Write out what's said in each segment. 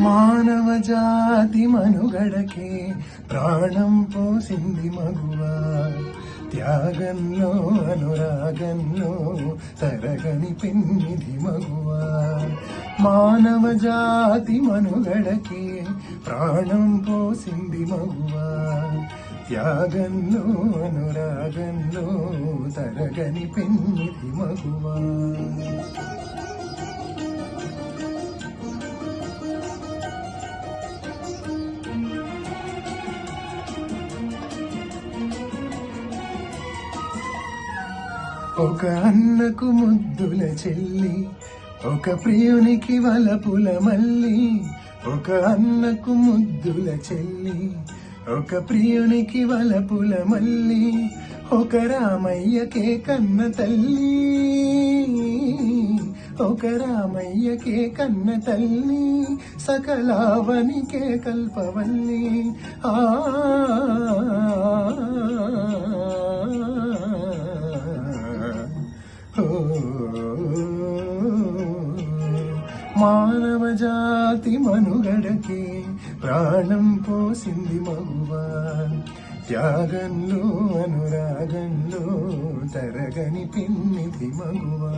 మానవ జాతి మనుగడకే ప్రాణం పోసింది మగువ. త్యాగంలో అనురాగంలో తరగని పిన్నిది మగువ. మానవ జాతి మనుగడకే ప్రాణం పోసింది మగువ. త్యాగంలో అనురాగంలో తరగని పెన్నిది మగువా. ఒక అన్నకు ముద్దుల చెల్లి ఒక ప్రియునికి వలపుల మల్లి ఒక అన్నకు ముద్దుల చెల్లి ఒక ప్రియునికి వలపుల మల్లి ఒక రామయ్యకే కన్న తల్లి ఒక రామయ్యకే కన్న తల్లి సకలావనికే కల్పవల్లి. ఆ మానవ జాతి మనుగడకే ప్రాణం పోసింది మగువా. త్యాగంలో అనురాగంలో తరగని పిన్నిది మగువా.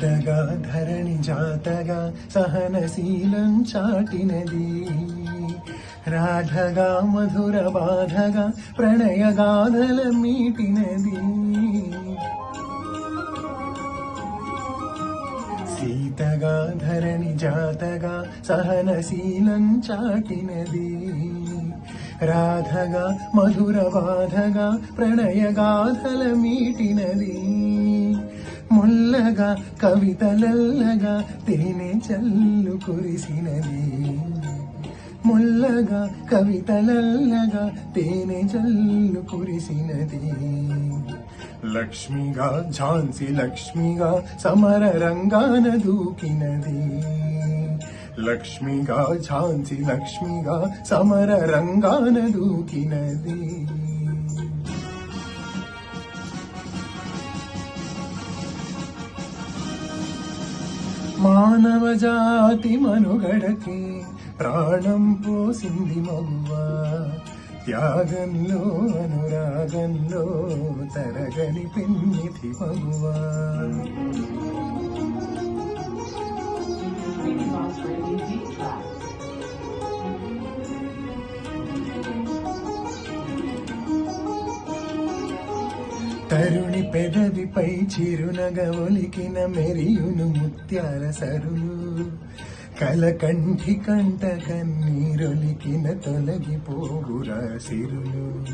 సీతగా ధరణి జాతగా సహనశీలం చాటినది. రాధగా మధుర బాధగా ప్రణయ గాథల మీటినది. సీతగా ధరణి జాతగా సహనశీలం చాటినది. రాధగా మధుర బాధగా ప్రణయ గాథల మీటినది. ముల్లగా కవితలల్లగా తేనె చల్లు కురిసినది. ముల్లగా కవితలల్లగా తేనె చల్లు కురిసినది. లక్ష్మిగా ఝాన్సీ లక్ష్మిగా సమర రంగాన దూకినది. లక్ష్మిగా ఝాన్సీ లక్ష్మిగా సమర రంగాన దూకినది. మానవ జాతి మనుగడకి ప్రాణం పోసింది మగువ త్యాగంలో అనురాగంలో తరగని పిన్నిధి మగువా తరుణి పెదవిపై చిరునగ ఒలికిన మెరియును ముత్యాల సరులు. కలకంఠి కంట కన్నీరొలికిన తొలగిపోగురా సిరులు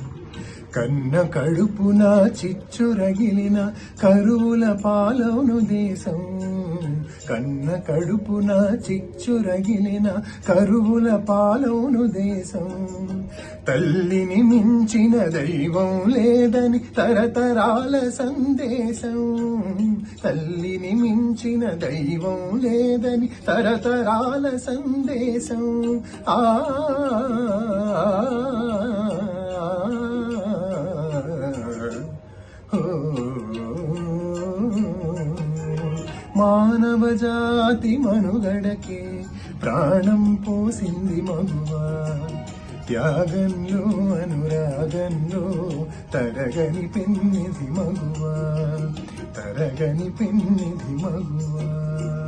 కన్న కడుపున చిచ్చురగిలిన కరువుల పాలవును దేశం. కన్న కడుపున చిచ్చురగిలిన కరువుల పాలవును దేశం. తల్లిని మించిన దైవం లేదని తరతరాల సందేశం. తల్లిని మించిన దైవం లేదని తరతరాల సందేశం. ఆ మానవ మనుగడకే ప్రాణం పోసింది మగువా. త్యాగంలో అనురాగంలో తరగని పెన్నిది మగువా. తరగని పెన్నిది మగువా.